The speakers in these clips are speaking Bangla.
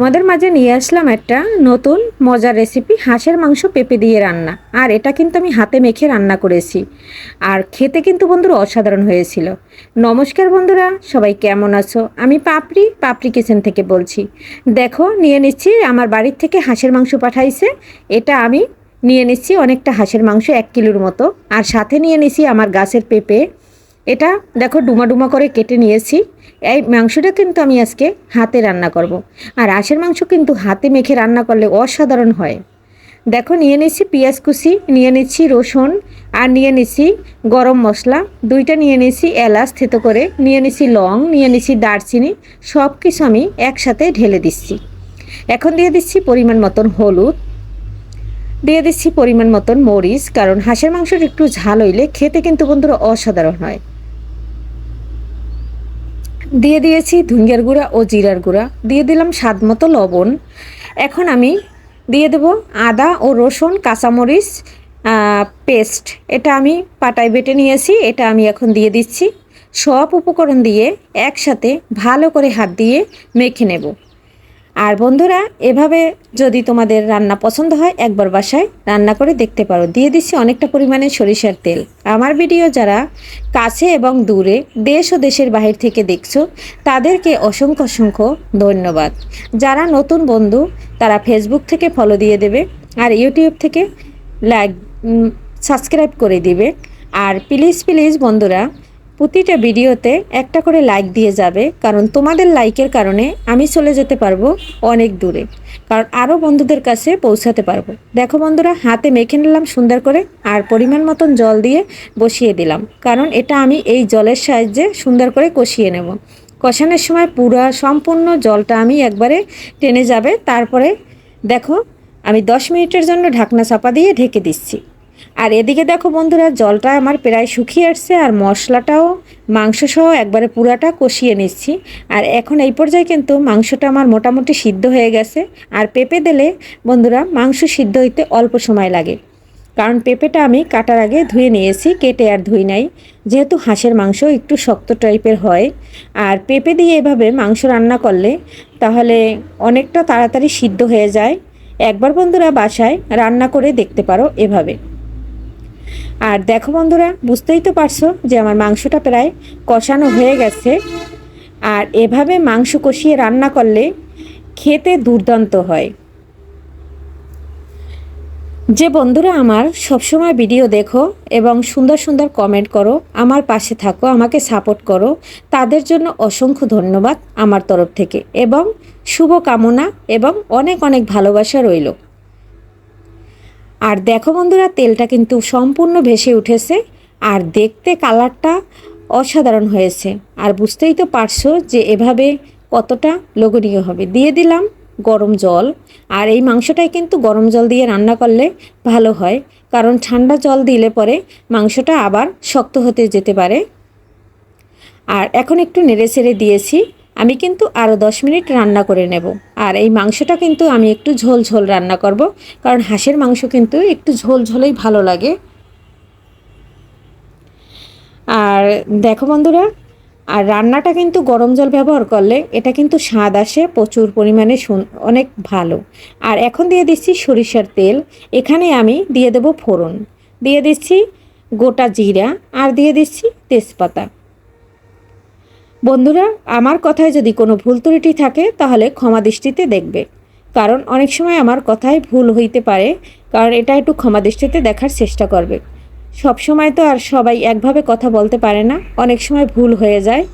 তোমাদের মাঝে নিয়ে আসলাম একটা নতুন মজার রেসিপি হাঁসের মাংস পেঁপে দিয়ে রান্না। আর এটা কিন্তু আমি হাতে মেখে রান্না করেছি। আর খেতে কিন্তু বন্ধুরা অসাধারণ হয়েছিল। নমস্কার বন্ধুরা, সবাই কেমন আছো? আমি পাপড়ি পাপড়ি কিচেন থেকে বলছি। দেখো, নিয়ে নিচ্ছি, আমার বাড়ির থেকে হাঁসের মাংস পাঠাইছে। এটা আমি নিয়ে নিচ্ছি অনেকটা হাঁসের মাংস এক কিলোর মতো। আর সাথে নিয়ে নিচ্ছি আমার গাছের পেঁপে। এটা দেখো ডুমা ডুমা করে কেটে নিয়েছি। এই মাংসটা কিন্তু আমি আজকে হাতে রান্না করব। আর আশের মাংস কিন্তু হাতে মেখে রান্না করলে অসাধারণ হয়। দেখো নিয়ে নিচ্ছি পেঁয়াজ কুচি, নিয়ে নিচ্ছি রসুন, আর নিয়ে নিচ্ছি গরম মশলা। দুইটা নিয়ে নিচ্ছি এলাচ থেতো করে, নিয়ে নিচ্ছি লং, নিয়ে নিচ্ছি দারচিনি। সব কিছু আমি একসাথে ঢেলে দিচ্ছি। এখন দিয়ে দিচ্ছি পরিমাণ মতন হলুদ। দিয়ে দিচ্ছি পরিমাণ মতন মরিচ, কারণ হাঁসের মাংসটা একটু ঝাল হইলে খেতে কিন্তু বন্ধুরা অসাধারণ হয়। দিয়ে দিয়েছি ধুঙ্গের গুঁড়া ও জিরার গুঁড়া। দিয়ে দিলাম স্বাদ মতো লবণ। এখন আমি দিয়ে দেব আদা ও রসুন, কাঁচামরিচ পেস্ট। এটা আমি পাটায় বেটে নিয়েছি, এটা আমি এখন দিয়ে দিচ্ছি। সব উপকরণ দিয়ে একসাথে ভালো করে হাত দিয়ে মেখে নেব। আর বন্ধুরা, এভাবে যদি তোমাদের রান্না পছন্দ হয়, একবার বাসায় রান্না করে দেখতে পারো। দিয়ে দিচ্ছি অনেকটা পরিমাণে সরিষার তেল। আমার ভিডিও যারা কাছে এবং দূরে দেশ ও দেশের বাহির থেকে দেখছ, তাদেরকে অসংখ্য অসংখ্য ধন্যবাদ। যারা নতুন বন্ধু, তারা ফেসবুক থেকে ফলো দিয়ে দেবে আর ইউটিউব থেকে লাইক সাবস্ক্রাইব করে দিবে। আর প্লিজ প্লিজ বন্ধুরা প্রতিটা ভিডিওতে একটা করে লাইক দিয়ে যাবে, কারণ তোমাদের লাইকের কারণে আমি চলে যেতে পারব অনেক দূরে। কারণ আরও বন্ধুদের কাছে পৌঁছাতে পারব। দেখো বন্ধুরা, হাতে মেখে নিলাম সুন্দর করে আর পরিমাণ মতন জল দিয়ে বসিয়ে দিলাম। কারণ এটা আমি এই জলের সাহায্যে সুন্দর করে কষিয়ে নেব। কষানোর সময় পুরো সম্পূর্ণ জলটা আমি একবারে টেনে যাবে। তারপরে দেখো, আমি দশ মিনিটের জন্য ঢাকনা চাপা দিয়ে ঢেকে দিচ্ছি। আর এদিকে দেখো বন্ধুরা, জলটা আমার প্রায় শুকিয়ে আসছে আর মশলাটাও মাংস সহ একবারে পুরাটা কষিয়ে নিচ্ছি। আর এখন এই পর্যায়ে কিন্তু মাংসটা আমার মোটামুটি সিদ্ধ হয়ে গেছে। আর পেঁপে দিলে বন্ধুরা, মাংস সিদ্ধ হইতে অল্প সময় লাগে। কারণ পেঁপেটা আমি কাটার আগে ধুয়ে নিয়েছি, কেটে আর ধুই নাই। যেহেতু হাঁসের মাংস একটু শক্ত টাইপের হয়। আর পেঁপে দিয়ে এভাবে মাংস রান্না করলে তাহলে অনেকটা তাড়াতাড়ি সিদ্ধ হয়ে যায়। একবার বন্ধুরা বাসায় রান্না করে দেখতে পারো এভাবে। আর দেখো বন্ধুরা, বুঝতেই তো পারছ যে আমার মাংসটা প্রায় কষানো হয়ে গেছে। আর এভাবে মাংস কষিয়ে রান্না করলে খেতে দুর্দান্ত হয়। যে বন্ধুরা আমার সবসময় ভিডিও দেখো এবং সুন্দর সুন্দর কমেন্ট করো, আমার পাশে থাকো, আমাকে সাপোর্ট করো, তাদের জন্য অসংখ্য ধন্যবাদ আমার তরফ থেকে এবং শুভ কামনা এবং অনেক অনেক ভালোবাসা রইল। আর দেখো বন্ধুরা, তেলটা কিন্তু সম্পূর্ণ ভেসে উঠেছে আর দেখতে কালারটা অসাধারণ হয়েছে। আর বুঝতেই তো পারছ যে এভাবে কতটা লোভনীয় হবে। দিয়ে দিলাম গরম জল। আর এই মাংসটাই কিন্তু গরম জল দিয়ে রান্না করলে ভালো হয়, কারণ ঠান্ডা জল দিলে পরে মাংসটা আবার শক্ত হতে যেতে পারে। আর এখন একটু নেড়ে ছেড়ে দিয়েছি। আমি কিন্তু আরও দশ মিনিট রান্না করে নেব। আর এই মাংসটা কিন্তু আমি একটু ঝোল ঝোল রান্না করব, কারণ হাঁসের মাংস কিন্তু একটু ঝোল ঝোলেই ভালো লাগে। আর দেখো বন্ধুরা, আর রান্নাটা কিন্তু গরম জল ব্যবহার করলে এটা কিন্তু স্বাদ আসে, প্রচুর পরিমাণে অনেক ভালো। আর এখন দিয়ে দিচ্ছি সরিষার তেল, এখানে আমি দিয়ে দেব ফোড়ন। দিয়ে দিচ্ছি গোটা জিরা, আর দিয়ে দিচ্ছি তেজপাতা। বন্ধুরা, আমার কথায় যদি কোনো ভুল ত্রুটি থাকে, তাহলে ক্ষমা দৃষ্টিতে দেখবে। কারণ অনেক সময় আমার কথায় ভুল হইতে পারে, কারণ এটা একটু ক্ষমা দৃষ্টিতে দেখার চেষ্টা করবে। সব সময় তো আর সবাই একভাবে কথা বলতে পারে না, অনেক সময় ভুল হয়ে যায়।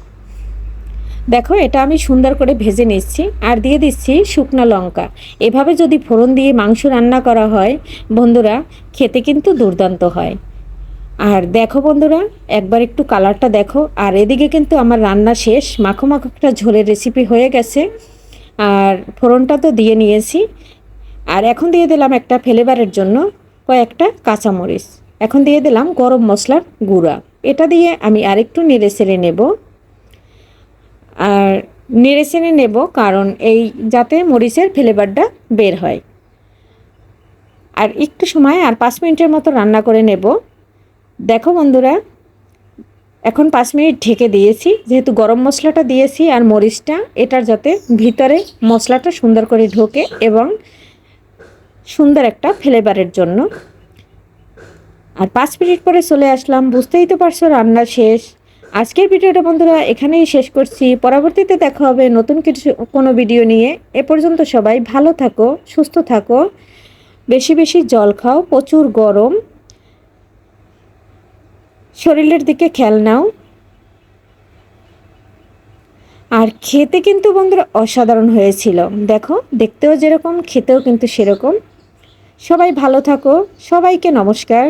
দেখো, এটা আমি সুন্দর করে ভেজে নিচ্ছি, আর দিয়ে দিচ্ছি শুকনো লঙ্কা। এভাবে যদি ফোড়ন দিয়ে মাংস রান্না করা হয়, বন্ধুরা, খেতে কিন্তু দুর্দান্ত হয়। আর দেখো বন্ধুরা, একবার একটু কালারটা দেখো। আর এদিকে কিন্তু আমার রান্না শেষ। মাখো মাখো একটা ঝোলের রেসিপি হয়ে গেছে। আর ফোড়নটা তো দিয়ে নিয়েছি। আর এখন দিয়ে দিলাম একটা ফ্লেভারের জন্য কয়েকটা কাঁচামরিচ। এখন দিয়ে দিলাম গরম মশলার গুঁড়া। এটা দিয়ে আমি আরেকটু নেড়ে সেড়ে নেব। আর নেড়ে সেড়ে নেব কারণ এই যাতে মরিচের ফ্লেভারটা বের হয়। আর একটু সময় আর পাঁচ মিনিটের মতো রান্না করে নেব। দেখো বন্ধুরা, এখন পাঁচ মিনিট ঢেকে দিয়েছি। যেহেতু গরম মশলাটা দিয়েছি আর মরিচটা, এটার যাতে ভিতরে মশলাটা সুন্দর করে ঢোকে এবং সুন্দর একটা ফ্লেভারের জন্য। আর পাঁচ মিনিট পরে চলে আসলাম, বুঝতেই তো পারছ রান্না শেষ। আজকের ভিডিওটা বন্ধুরা এখানেই শেষ করছি। পরবর্তীতে দেখা হবে নতুন কিছু, কোনো ভিডিও নিয়ে। এ পর্যন্ত সবাই ভালো থাকো, সুস্থ থাকো। বেশি বেশি জল খাও, প্রচুর গরম। শরীরের দিকে খেয়াল নাও। আর খেতে কিন্তু বন্ধুরা অসাধারণ হয়েছিল। দেখো, দেখতেও যেরকম, খেতেও কিন্তু সেরকম। সবাই ভালো থাকো, সবাইকে নমস্কার।